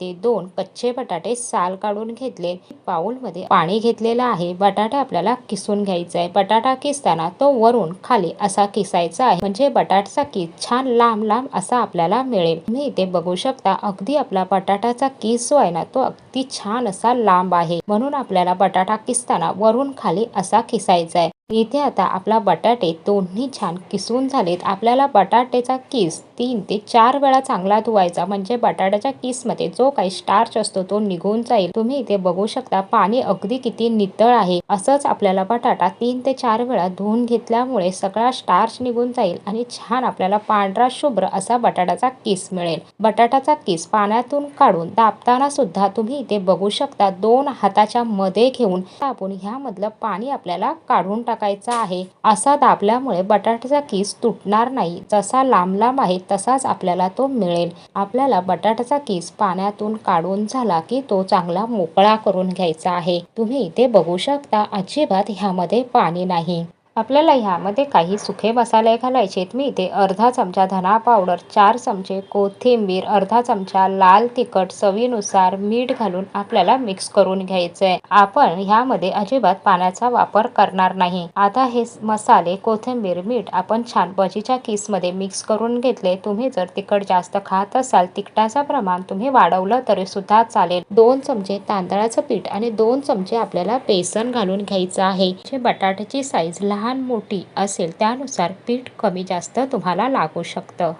इथे दोन कच्चे बटाटे साल काढून घेतले. पाऊलमध्ये पाणी घेतलेलं आहे. बटाटा आपल्याला किसून घ्यायचा आहे बटाटा किसताना तो वरून खाली असा किसायचा आहे. म्हणजे बटाटाचा किस छान लांब लांब असा आपल्याला मिळेल. तुम्ही इथे बघू शकता अगदी आपला बटाटाचा किस जो आहे ना तो अगदी छान असा लांब आहे. म्हणून आपल्याला बटाटा किसताना वरून खाली असा किसायचा आहे इथे आता आपला बटाटे दोन्ही छान किसून झालेत. आपल्याला बटाट्याचा किस तीन ते चार वेळा चांगला धुवायचा. म्हणजे बटाट्याच्या किसमध्ये जो काही स्टार्च असतो तो निघून जाईल. तुम्ही इथे बघू शकता पाणी अगदी किती नितळ आहे. असंच आपल्याला बटाटा तीन ते चार वेळा धुवून घेतल्यामुळे सगळा स्टार्च निघून जाईल आणि छान आपल्याला पांढरा शुभ्र असा बटाट्याचा किस मिळेल. बटाट्याचा किस पाण्यातून काढून दाबताना सुद्धा तुम्ही इथे बघू शकता दोन हाताच्या मध्ये घेऊन आपण ह्यामधलं पाणी आपल्याला काढून टाकायचा आहे. असा दाबल्यामुळे बटाट्याचा किस तुटणार नाही. जसा लांब लांब आहे तसाच आपल्याला तो मिळेल. आपल्याला बटाट्याचा किस पाण्यातून काढून झाला की तो चांगला मोकळा करून घ्यायचा आहे. तुम्ही इथे बघू शकता अजिबात ह्यामध्ये पाणी नाही. आपल्याला ह्यामध्ये काही सुखे मसाले घालायचे आहेत. मी इथे अर्धा चमचा धना पावडर चार चमचे कोथिंबीर अर्धा चमचा लाल तिखट चवीनुसार मीठ घालून आपल्याला मिक्स करून घ्यायचं आहे आपण ह्यामध्ये अजिबात पाण्याचा वापर करणार नाही. आता हे मसाले कोथिंबीर मीठ आपण छान भजीच्या किसमध्ये मिक्स करून घेतले. तुम्ही जर तिखट जास्त खात असाल तिखटाचं प्रमाण तुम्ही वाढवलं तरी सुद्धा चालेल. दोन चमचे तांदळाचं पीठ आणि दोन चमचे आपल्याला बेसन घालून घ्यायचं आहे. बटाट्याची साईज लहान लहान मोठी असेल त्यानुसार पीठ कमी जास्त तुम्हाला लागू शकतं.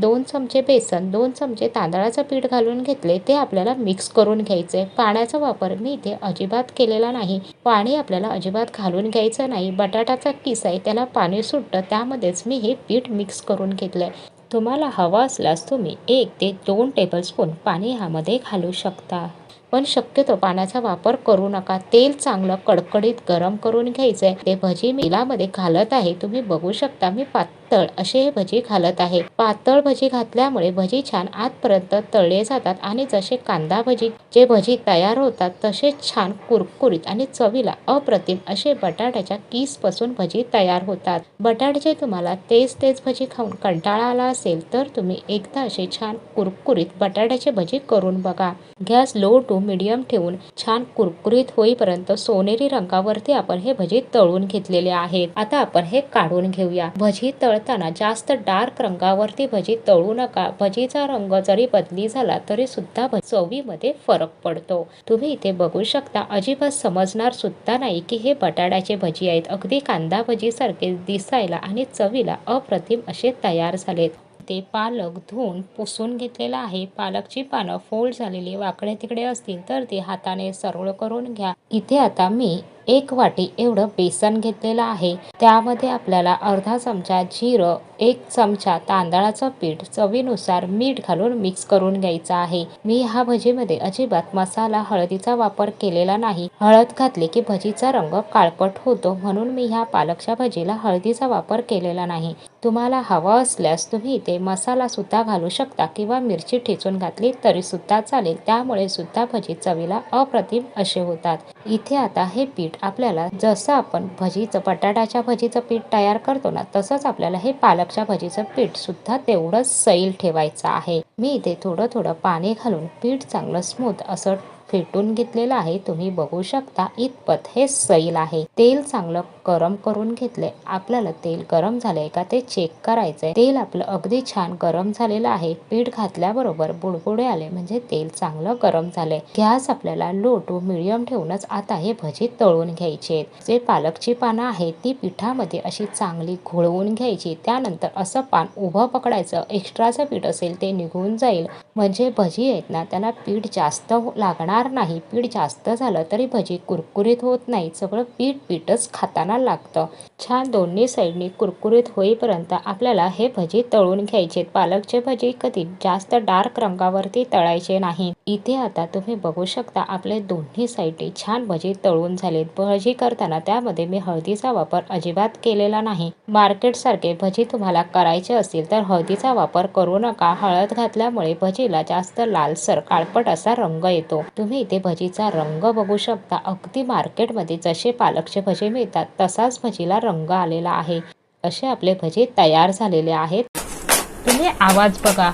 दोन चमचे बेसन दोन चमचे तांदळाचं पीठ घालून घेतले ते आपल्याला मिक्स करून घ्यायचे. पाण्याचा वापर मी इथे अजिबात केलेला नाही. पाणी आपल्याला अजिबात घालून घ्यायचं नाही. बटाटाचा किस आहे त्याला पाणी सुटतं त्यामध्येच मी हे पीठ मिक्स करून घेतलं तुम्हाला हवं असल्यास तुम्ही एक ते दोन टेबलस्पून पाणी ह्यामध्ये घालू शकता. पण शक्यतो पाण्याचा वापर करू नका. तेल चांगलं कडकडीत गरम करून घ्यायचंय. ते भजी मिलामध्ये घालत आहे. तुम्ही बघू शकता. मी पात पातळ असे हे भजी घालत आहे. पातळ भजी घातल्यामुळे भजी छान आतपर्यंत तळले जातात आणि जसे कांदा भजी जे भजी तयार होतात तसे छान कुरकुरीत आणि चवीला अप्रतिम असे बटाट्याच्या किसपासून भजी तयार होतात. बटाट्याचे तुम्हाला तेच तेच भजी खाऊन कंटाळा आला असेल तर तुम्ही एकदा असे छान कुरकुरीत बटाट्याचे भजी करून बघा. गॅस लो टू मिडियम ठेवून छान कुरकुरीत होईपर्यंत सोनेरी रंगावरती आपण हे भजी तळून घेतलेले आहेत. आता आपण हे काढून घेऊया. भजी तळ तळताना जास्त डार्क रंगावरती भजी तळू नका. भजीचा रंग जरी बदली झाला तरी सुद्धा चवीमध्ये फरक पडतो. तुम्ही इथे बघू शकता अजिबात समजणार सुद्धा नाही की हे बटाट्याचे भजी आहेत. अगदी कांदा भजी सारखे दिसायला आणि चवीला अप्रतिम असे तयार झालेत. ते पालक धुवून पुसून घेतलेला आहे. पालकची पानं फोल्ड झालेली वाकडे तिकडे असतील तर ती हाताने सरळ करून घ्या. इथे आता मी एक वाटी एवढं बेसन घेतलेलं आहे. त्यामध्ये आपल्याला अर्धा चमचा जिरं एक चमचा तांदळाचं पीठ चवीनुसार मीठ घालून मिक्स करून घ्यायचं आहे. मी ह्या भजीमध्ये अजिबात मसाला हळदीचा वापर केलेला नाही. हळद घातली की भजीचा रंग काळपट होतो म्हणून मी ह्या पालकच्या भजीला हळदीचा वापर केलेला नाही. तुम्हाला हवा असल्यास तुम्ही इथे मसाला सुद्धा घालू शकता किंवा मिरची ठेचून घातली तरी सुद्धा चालेल. त्यामुळे सुद्धा भजी चवीला अप्रतिम असे होतात. इथे आता हे पीठ आपल्याला जसं आपण भजीचं बटाट्याच्या भजीचं पीठ तयार करतो ना तसंच आपल्याला हे पालकच्या भजीचं पीठ सुद्धा तेवढंच सैल ठेवायचं आहे. मी इथे थोडं थोडं पाणी घालून पीठ चांगलं स्मूथ असं फेटून घेतलेलं आहे. तुम्ही बघू शकता इतपत हे सैल आहे. तेल चांगलं गरम करून घेतले आपल्याला तेल गरम झालंय का ते चेक करायचंय. तेल आपलं अगदी छान गरम झालेलं आहे. पीठ घातल्याबरोबर बुडबुडे आले म्हणजे तेल चांगलं गरम झालंय. गॅस आपल्याला लो टू मिडियम ठेवूनच आता हे भजी तळून घ्यायचे जे पालकची पानं आहेत ती पिठामध्ये अशी चांगली घोळवून घ्यायची. त्यानंतर असं पान उभं पकडायचं. एक्स्ट्राचं पीठ असेल ते निघून जाईल. म्हणजे भजी आहेत ना त्याला पीठ जास्त लागणार नाही. पीठ जास्त झालं तरी भजी कुरकुरीत होत नाही. सगळं पीठ पीठच खाताना लागतं. छान दोन्ही साईडनी कुरकुरीत होईपर्यंत आपल्याला हे भजी तळून घ्यायचे. पालकचे भजी कधी जास्त डार्क रंगावरती तळायचे नाही. इथे आता तुम्ही बघू शकता आपले दोन्ही साईडने छान भजी तळून झालेत. भजी करताना त्यामध्ये मी हळदीचा वापर अजिबात केलेला नाही. मार्केट सारखे भजी तुम्हाला करायचे असतील तर हळदीचा वापर करू नका. हळद घातल्यामुळे भजीला जास्त लालसर काळपट असा रंग येतो. तुम्ही इथे भजीचा रंग बघू शकता. अगदी मार्केटमध्ये जसे पालकचे भजी मिळतात तसाच भजीला रंग आलेला आहे. असे आपले भजी तयार झालेले आहेत. तुम्ही आवाज बघा.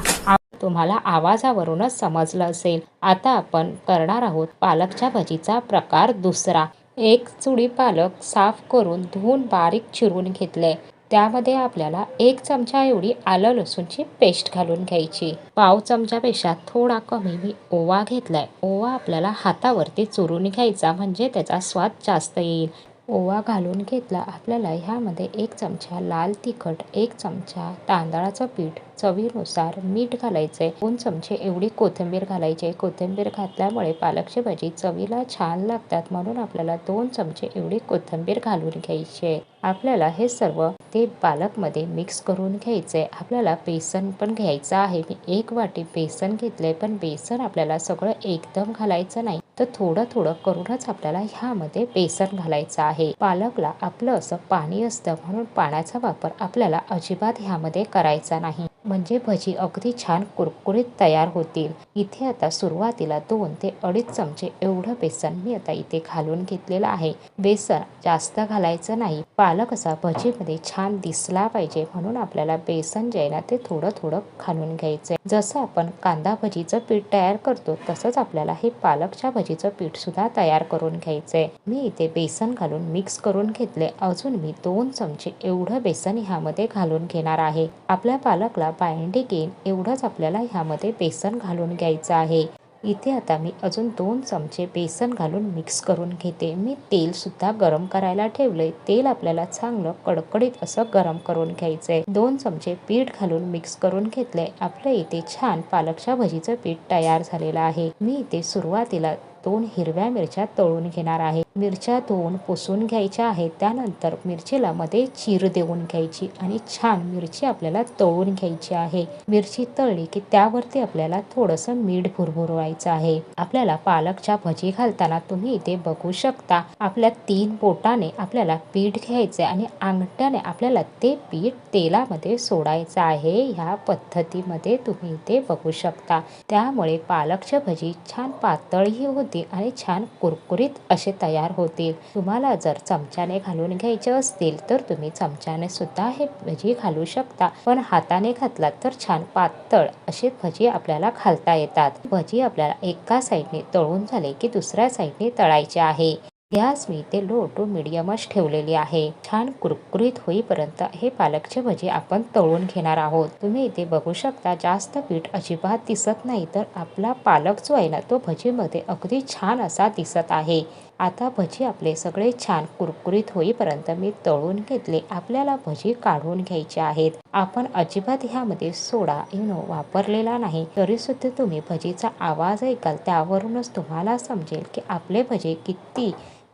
तुम्हाला आवाजावरूनच समजलं असेल. आता आपण करणार आहोत पालकच्या भजीचा प्रकार दुसरा. एक चुडी पालक साफ करून धुवून बारीक चिरून घेतले. त्यामध्ये आपल्याला एक चमचा एवढी आलं लसूणची पेस्ट घालून घ्यायची. पाव चमच्यापेक्षा थोडा कमी मी ओवा घेतलाय. ओवा आपल्याला हातावरती चुरून घ्यायचा म्हणजे त्याचा स्वाद जास्त येईल. ओवा घालून घेतला. आपल्याला ह्यामध्ये एक चमचा लाल तिखट एक चमचा तांदळाचं पीठ चवीनुसार मीठ घालायचे दोन चमचे एवढी कोथिंबीर घालायची. कोथिंबीर घातल्यामुळे पालकची भाजी चवीला छान लागतात म्हणून आपल्याला दोन चमचे एवढी कोथिंबीर घालून घ्यायची आपल्याला हे सर्व ते पालकमध्ये मिक्स करून घ्यायचे आपल्याला बेसन पण घ्यायचं आहे. मी एक वाटी बेसन घेतलंय पण बेसन आपल्याला सगळं एकदम घालायचं नाही. तर थोडं थोडं करूनच आपल्याला ह्यामध्ये बेसन घालायचं आहे. पालकला आपलं असं पाणी असतं म्हणून पाण्याचा वापर आपल्याला अजिबात ह्यामध्ये करायचा नाही. म्हणजे भजी अगदी छान कुरकुरीत तयार होतील. इथे आता सुरुवातीला दोन ते अडीच चमचे एवढं बेसन मी आता इथे घालून घेतलेलं आहे. बेसन जास्त घालायचं नाही. पालक असा भजीमध्ये छान दिसला पाहिजे म्हणून आपल्याला बेसन जे आहे ना ते थोडं थोडं घालून घ्यायचं जसं आपण कांदा भजीचं पीठ तयार करतो तसंच आपल्याला हे पालकच्या भजी पीठ सुद्धा तयार करून घ्यायचंय मी इथे बेसन घालून मिक्स करून घेतले. अजून मी दोन चमचे एवढं बेसन ह्यामध्ये घालून घेणार आहे. आपल्या पालकला बाइंडिंग येईल एवढंच आपल्याला ह्यामध्ये बेसन घालून घ्यायचं आहे. इथे आता मी अजून दोन चमचे बेसन घालून मिक्स करून घेते. मी तेल सुद्धा गरम करायला ठेवले तेल आपल्याला चांगलं कडकडीत असं गरम करून घ्यायचंय. दोन चमचे पीठ घालून मिक्स करून घेतले आपल्या इथे छान पालकच्या भजीचं पीठ तयार झालेलं आहे. मी इथे सुरुवातीला दोन हिरव्या मिरच्या तळून घेणार आहे. मिरच्या धुवून पुसून घ्यायच्या आहेत. त्यानंतर मिरचीला मध्ये चीर देऊन घ्यायची आणि छान मिरची आपल्याला तळून घ्यायची आहे. मिरची तळली की त्यावरती आपल्याला थोडंसं मीठ भुरभुरवायचं आहे. आपल्याला पालकच्या भजी घालताना तुम्ही इथे बघू शकता. आपल्या तीन बोटाने आपल्याला पीठ घ्यायचे आणि अंगठ्याने आपल्याला ते पीठ तेलामध्ये सोडायचं आहे. ह्या पद्धतीमध्ये तुम्ही इथे बघू शकता. त्यामुळे पालकच्या भजी छान पातळही होती आणि छान कुरकुरीत असे तयार होतील. तुम्हाला जर चमच्याने घालून घ्यायचे असतील तर तुम्ही चमच्याने सुद्धा हे भजी घालू शकता. पण हाताने घातलात तर छान पातळ असे भजी आपल्याला घालता येतात. भजी आपल्याला एका साईडने तळून झाले की दुसऱ्या साईडने तळायचे आहे. गॅस मी ते लो टू मिडियमच ठेवलेली आहे. छान कुरकुरीत होईपर्यंत हे पालकचे भजी आपण तळून घेणार आहोत. तुम्ही इथे बघू शकता जास्त पीठ अजिबात दिसत नाही तर आपला पालक जो आहे ना तो भजीमध्ये अगदी छान असा दिसत आहे. आता भजी आपले सगळे छान कुरकुरीत होईपर्यंत मी तळून घेतले. आपल्याला भजी काढून घ्यायचे आहेत. आपण अजिबात ह्यामध्ये सोडा इनो वापरलेला नाही. तरी सुद्धा तुम्ही भजीचा आवाज ऐकाल. त्यावरूनच तुम्हाला समजेल की आपले भजी किती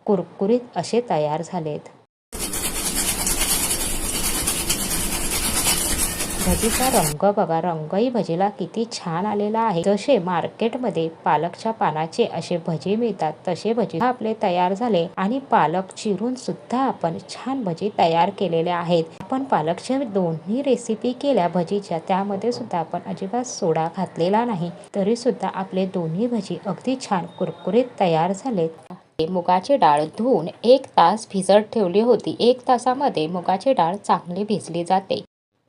कुरकुरीत असे तयार झालेत. भजीचा रंग बघा रंगही भजीला किती छान आलेला आहे. जसे मार्केटमध्ये पालकच्या पानाचे असे भजी मिळतात तसे भजी आपले तयार झाले आणि पालक चिरून सुद्धा आपण छान भजी तयार केलेले आहेत. आपण पालकच्या दोन्ही रेसिपी केल्या भजीच्या त्यामध्ये सुद्धा आपण अजिबात सोडा घातलेला नाही. तरी सुद्धा आपले दोन्ही भजी अगदी छान कुरकुरीत तयार झालेत. मुगाची डाळ धुवून एक तास भिजत ठेवली होती. एक तासामध्ये मुगाची डाळ चांगली भिजली जाते.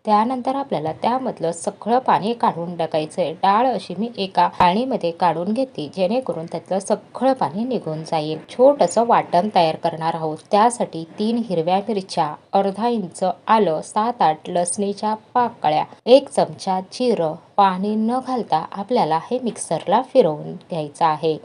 त्यानंतर आपल्याला त्यामधलं सगळं पाणी काढून टाकायचंय. डाळ अशी मी एका पाणीमध्ये काढून घेतली जेणेकरून त्यातलं सगळं पाणी निघून जाईल. छोटंसं वाटण तयार करणार आहोत. त्यासाठी तीन हिरव्या मिरच्या अर्धा इंच आलं सात आठ लसणीच्या पाकळ्या एक चमचा जिरं. पाणी न घालता आपल्याला हे मिक्सरला फिरवून घ्यायचं आहे.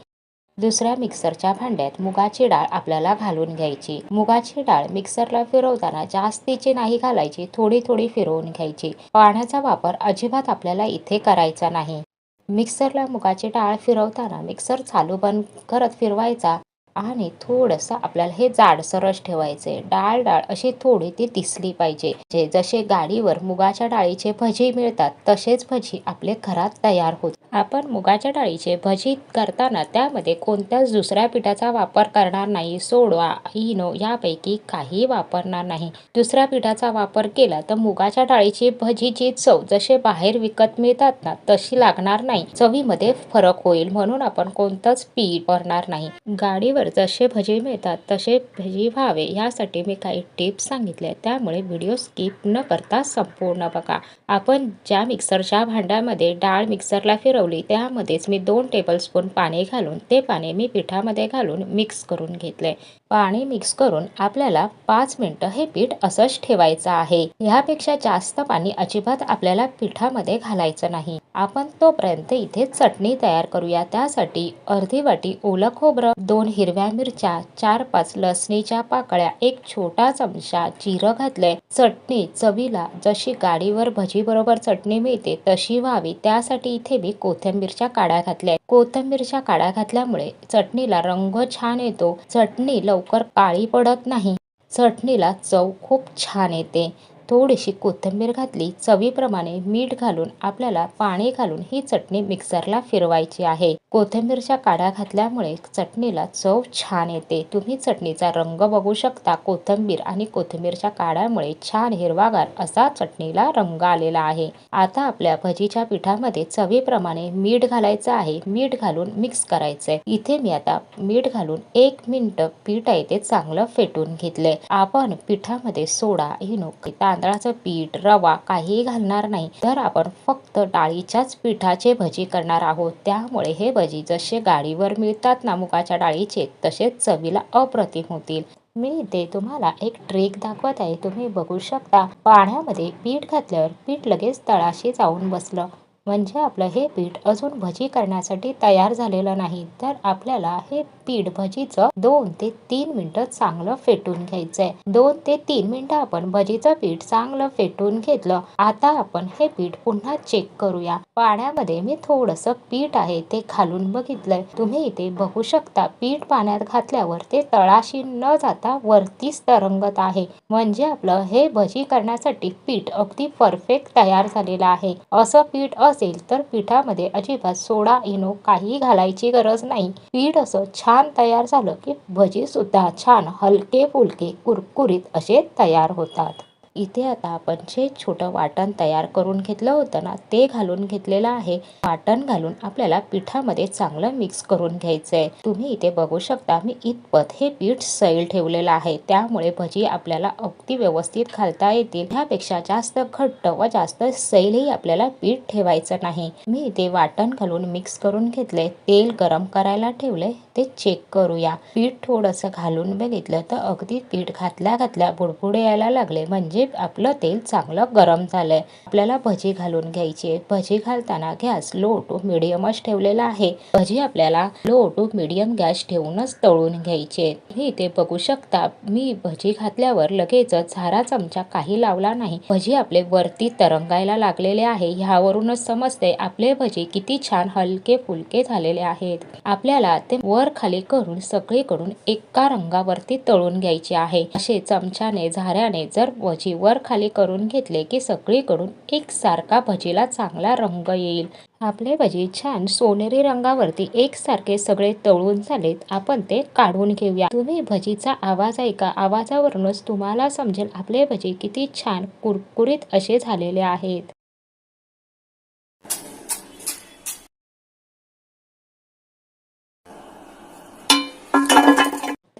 दुसऱ्या मिक्सरच्या भांड्यात मुगाची डाळ आपल्याला घालून घ्यायची. मुगाची डाळ मिक्सरला फिरवताना जास्तीची नाही घालायची थोडी थोडी फिरवून घ्यायची. पाण्याचा वापर अजिबात आपल्याला इथे करायचा नाही. मिक्सरला मुगाची डाळ फिरवताना मिक्सर चालू बंद करत फिरवायचा. आणि थोडंसं आपल्याला हे जाडसरच ठेवायचे डाळ डाळ अशी थोडी ती दिसली पाहिजे. जे जसे गाडीवर मुगाच्या डाळीचे भजी मिळतात तसेच भजी आपले घरात तयार होत आपण मुगाच्या डाळीचे भजी करताना त्यामध्ये कोणत्याच दुसऱ्या पिठाचा वापर करणार नाही. सोडवा इनो यापैकी काही वापरणार नाही. दुसऱ्या पिठाचा वापर केला तर मुगाच्या डाळीची भजीची चव जसे बाहेर विकत मिळतात ना तशी लागणार नाही. चवीमध्ये फरक होईल म्हणून आपण कोणतंच पीठ भरणार नाही. गाडीवर जसे भजी मिळतात तसे भजी व्हावे यासाठी मी काही टिप्स सांगितल्या त्यामुळे व्हिडिओ स्किप न करता संपूर्ण बघा. आपण ज्या मिक्सरच्या भांड्यामध्ये डाळ मिक्सरला फिरवली त्यामध्येच मी दोन टेबलस्पून पाणी घालून ते पाणी मी पिठामध्ये घालून मिक्स करून घेतले. पाणी मिक्स करून आपल्याला पाच मिनटं हे पीठ असंच ठेवायचं आहे. ह्यापेक्षा जास्त पाणी अजिबात आपल्याला पिठामध्ये घालायचं नाही. आपण तोपर्यंत इथे चटणी तयार करूया. त्यासाठी अर्धी वाटी ओलं खोबरं दोन हिरव्या मिरच्या चार पाच लसणीच्या पाकळ्या एक छोटा चमचा जिरं घातलंय. चटणी चवीला जशी गाडीवर भजी बरोबर चटणी मिळते तशी व्हावी. त्यासाठी इथे मी कोथिंबीरच्या काड्या घातल्या कोथिंबीरच्या काड्या घातल्यामुळे चटणीला रंग छान येतो. चटणी लवकर काळी पडत नाही. चटणीला चव खूप छान येते. थोडीशी कोथिंबीर घातली. चवीप्रमाणे मीठ घालून आपल्याला पाणी घालून ही चटणी मिक्सरला फिरवायची आहे. कोथिंबीरच्या काड्या घातल्यामुळे चटणीला चव छान येते. तुम्ही चटणीचा रंग बघू शकता. कोथिंबीर आणि कोथिंबीरच्या काड्यामुळे छान हिरवागार असा चटणीला रंग आलेला आहे. आता आपल्या भजीच्या पिठामध्ये चवीप्रमाणे मीठ घालायचं आहे. मीठ घालून मिक्स करायचंय. इथे मी आता मीठ घालून एक मिनिट पीठ आहे ते चांगलं फेटून घेतले आपण पिठामध्ये सोडा इनो तांदळाचं पीठ रवा काहीही घालणार नाही तर आपण फक्त डाळीच्याच पिठाचे भजी करणार आहोत. त्यामुळे हे भजी जसे गाडीवर मिळतात ना मुगाच्या डाळीचे तसेच चवीला अप्रतिम होतील. मी इथे तुम्हाला एक ट्रेक दाखवत आहे. तुम्ही बघू शकता पाण्यामध्ये पीठ घातल्यावर पीठ लगेच तळाशी जाऊन बसलं. म्हणजे आपलं हे पीठ अजून भजी करण्यासाठी तयार झालेलं नाही. तर आपल्याला हे पीठ भजीचं दोन ते तीन मिनिटं चांगलं फेटून घ्यायचंय. दोन ते तीन मिनिटं आपण भजीचं पीठ चांगलं फेटून घेतलं. आता आपण हे पीठ पुन्हा चेक करूया. पाण्यामध्ये मी थोडस पीठ आहे ते घालून बघितलंय. तुम्ही इथे बघू शकता पीठ पाण्यात घातल्यावर ते तळाशी न जाता वरतीच तरंगत आहे. म्हणजे आपलं हे भजी करण्यासाठी पीठ अगदी परफेक्ट तयार झालेलं आहे. असं पीठ असेल तर पिठामध्ये अजिबात सोडा इनो काही घालायची गरज नाही. पीठ असं छान तयार झालं की भजी सुद्धा छान हलके फुलके कुरकुरीत असे तयार होतात. इथे आता आपण जे छोटं वाटण तयार करून घेतलं होतं ना ते घालून घेतलेलं आहे. वाटण घालून आपल्याला पिठामध्ये चांगलं मिक्स करून घ्यायचंय. तुम्ही इथे बघू शकता मी इतपत हे पीठ सैल ठेवलेलं आहे. त्यामुळे भजी आपल्याला अगदी व्यवस्थित घालता येतील. ह्यापेक्षा जास्त घट्ट व जास्त सैलही आपल्याला पीठ ठेवायचं नाही. मी इथे वाटण घालून मिक्स करून घेतले तेल गरम करायला ठेवले ते चेक करूया. पीठ थोडंसं घालून बघितलं तर अगदी पीठ घातल्या घातल्या बुडबुडे यायला लागले. म्हणजे आपलं तेल चांगलं गरम झालंय. आपल्याला भजी घालून घ्यायची भजी घालताना गॅस लो टू मिडियमच ठेवलेला आहे. भजी आपल्याला लो टू मिडियम गॅस ठेवूनच तळून घ्यायचे तुम्ही इथे बघू शकता मी भजी घातल्यावर लगेचच झारा चमचा काही लावला नाही. भजी आपले वरती तरंगायला लागलेले आहे. ह्यावरूनच समजते आपले भजी किती छान हलके फुलके झालेले आहेत. आपल्याला ते वर खाली करून सगळीकडून एका रंगावरती तळून घ्यायचे आहे. असे चमच्याने झाऱ्याने जर भजी वर खाली करून घेतले की सगळीकडून एकसारखा भजीला चांगला रंग येईल. आपले भजी छान सोनेरी रंगावरती एकसारखे सगळे तळून झालेत. आपण ते काढून घेऊया. तुम्ही भजीचा आवाज ऐका. आवाजावरूनच तुम्हाला समजेल आपले भजी किती छान कुरकुरीत असे झालेले आहेत.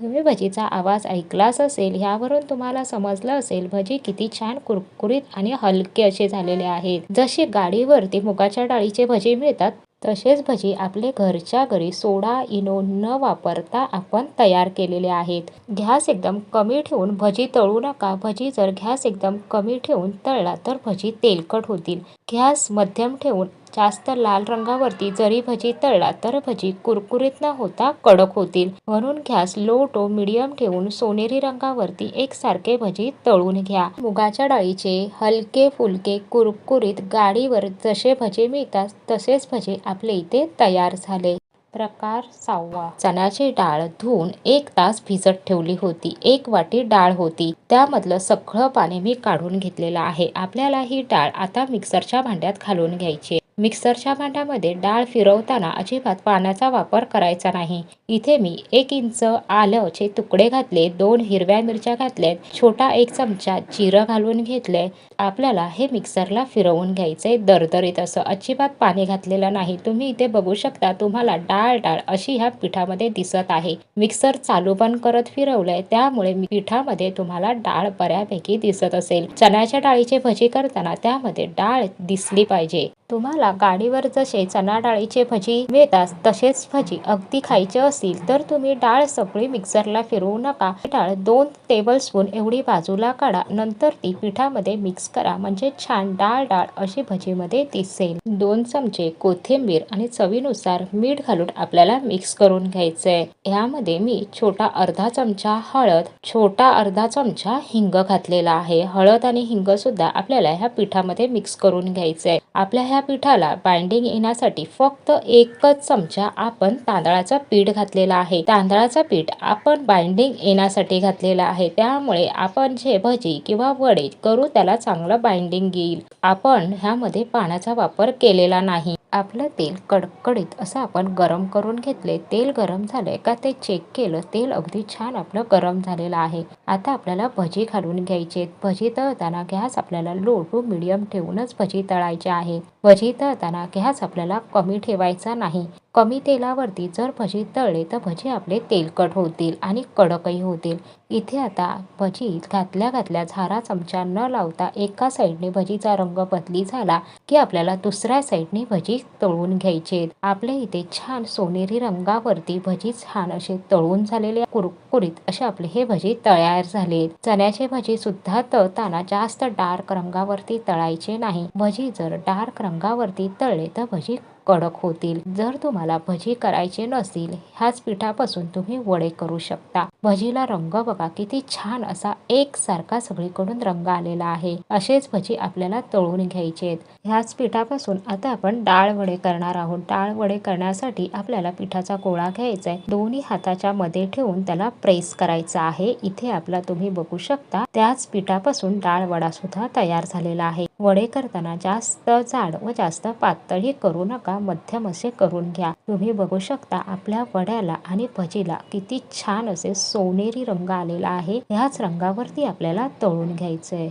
तुम्ही भजीचा आवाज ऐकलाच असेल ह्यावरून तुम्हाला समजलं असेल भजी किती छान कुरकुरीत आणि हलके असे झालेले आहेत. जसे गाडीवरती मुगाच्या डाळीचे भजी मिळतात तसेच भजी आपले घरच्या घरी सोडा इनो न वापरता आपण तयार केलेले आहेत. घ्यास एकदम कमी ठेवून भजी तळू नका. भजी जर घ्यास एकदम कमी ठेवून तळला तर भजी तेलकट होतील. घ्यास मध्यम ठेवून जास्त लाल रंगावरती जरी भजी तळला तर भजी कुरकुरीत न होता कडक होतील. म्हणून गॅस लो टो मिडियम ठेवून सोनेरी रंगावरती एकसारखे भजी तळून घ्या. मुगाच्या डाळीचे हलके फुलके कुरकुरीत गाडीवर जसे भजे मिळतात तसेच भजे आपले इथे तयार झाले. प्रकार सहावा. चण्याची डाळ धुवून एक तास भिजत ठेवली होती. एक वाटी डाळ होती. त्यामधलं सगळं पाणी मी काढून घेतलेलं आहे. आपल्याला ही डाळ आता मिक्सरच्या भांड्यात घालून घ्यायची मिक्सरच्या भांड्यामध्ये डाळ फिरवताना अजिबात पाण्याचा वापर करायचा नाही. इथे मी एक इंच आलंचे तुकडे घातले दोन हिरव्या मिरच्या घातल्यात छोटा एक चमचा जिरं घालून घेतलंय आपल्याला हे मिक्सरला फिरवून घ्यायचे दरदरीत असं अजिबात पाणी घातलेलं नाही. तुम्ही इथे बघू शकता तुम्हाला डाळ डाळ अशी ह्या पिठामध्ये दिसत आहे. मिक्सर चालू पण करत फिरवलंय त्यामुळे पिठामध्ये तुम्हाला डाळ बऱ्यापैकी दिसत असेल. चण्याच्या डाळीची भजी करताना त्यामध्ये डाळ दिसली पाहिजे. तुम्हाला गाडीवर जसे चणा डाळीचे भजी मिळतात तसेच भजी अगदी खायचे असतील तर तुम्ही डाळ सगळी मिक्सरला फिरवू नका. डाळ दोन टेबल स्पून एवढी बाजूला काढा. नंतर ती पिठामध्ये मिक्स करा. म्हणजे छान डाळ डाळ अशी भजीमध्ये दिसेल. दोन चमचे कोथिंबीर आणि चवीनुसार मीठ घालून आपल्याला मिक्स करून घ्यायचंय. यामध्ये मी छोटा अर्धा चमचा हळद छोटा अर्धा चमचा हिंग घातलेला आहे. हळद आणि हिंग सुद्धा आपल्याला ह्या पिठामध्ये मिक्स करून घ्यायचंय. आपल्या ह्या पिठाला बाइंडिंग येण्यासाठी फक्त एकच चमचा आपण तांदळाचं पीठ घातलेला आहे. तांदळाचा पीठ आपण बाइंडिंग येण्यासाठी घातलेला आहे. त्यामुळे आपण जे भजी किंवा वडे करू त्याला चांगलं बाइंडिंग येईल. आपण ह्यामध्ये पाण्याचा वापर केलेला नाही. आपलं तेल कडकडीत असं आपण गरम करून घेतले. तेल गरम झालंय का ते चेक केलं. तेल अगदी छान आपलं गरम झालेलं आहे. आता आपल्याला भजी घालून घ्यायचे भजी तळताना गॅस आपल्याला लो टू मिडियम ठेवूनच भजी तळायचे आहे. भजी तळताना गॅस आपल्याला कमी ठेवायचा नाही. कमी तेलावरती जर भजी तळले तर भजी आपले तेलकट होतील आणि कडकही होतील. इथे आता भजी घातल्या घातल्या झारा चमचा न लावता एका साईडने भजीचा रंग बदली झाला की आपल्याला दुसऱ्या साईडने भजी तळून घ्यायचे. आपल्या इथे छान सोनेरी रंगावरती भजी छान असे तळून झालेले कुरकुरीत असे आपले हे भजी तयार झाले. चण्याचे भजी सुद्धा तळताना जास्त डार्क रंगावरती तळायचे नाही. भजी जर डार्क रंगावरती तळले तर भजी कडक होतील. जर तुम्हाला भजी करायचे नसतील ह्याच पिठापासून तुम्ही वडे करू शकता. भजीला रंग बघा किती छान असा एक सारखा सगळीकडून रंग आलेला आहे. असेच भजी आपल्याला तळून घ्यायचे आहेत. ह्याच पिठापासून आता आपण डाळ वडे करणार आहोत. डाळ वडे करण्यासाठी आपल्याला पिठाचा गोळा घ्यायचा आहे. दोन्ही हाताच्या मध्ये ठेवून त्याला प्रेस करायचा आहे. इथे आपला तुम्ही बघू शकता त्याच पिठापासून डाळ वडा सुद्धा तयार झालेला आहे. वडे करताना जास्त जाड व जास्त पातळी करू नका. मध्यम असे करून घ्या. तुम्ही बघू शकता आपल्या वड्याला आणि भजीला किती छान असे सोनेरी रंग आलेला आहे. ह्याच रंगावरती आपल्याला तळून घ्यायचंय.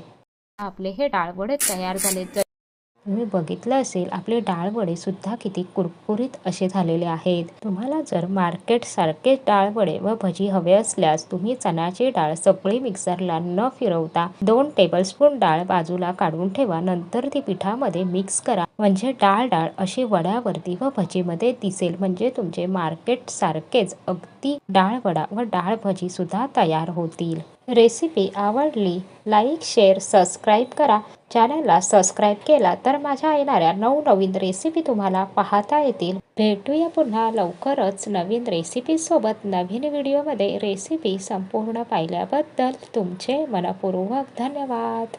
आपले हे डाळवडे तयार झाले तर तुम्ही बघितलं असेल आपले डाळवडे सुद्धा किती कुरकुरीत असे झालेले आहेत. तुम्हाला जर मार्केट सारखे व भजी हवे असल्यास तुम्ही चण्याची डाळ सगळी मिक्सरला न फिरवता दोन टेबलस्पून डाळ बाजूला काढून ठेवा. नंतर ती पिठामध्ये मिक्स करा. म्हणजे डाळ डाळ अशी वड्यावरती व भजीमध्ये दिसेल. म्हणजे तुमचे मार्केट सारखेच अगदी डाळ वडा व डाळ भजी सुद्धा तयार होतील. रेसिपी आवडली लाईक शेअर सबस्क्राईब करा. चॅनलला सबस्क्राईब केला तर माझ्या येणाऱ्या नवनवीन रेसिपी तुम्हाला पाहता येतील. भेटूया पुन्हा लवकरच नवीन रेसिपीसोबत नवीन व्हिडिओमध्ये रेसिपी संपूर्ण पाहिल्याबद्दल तुमचे मनपूर्वक धन्यवाद.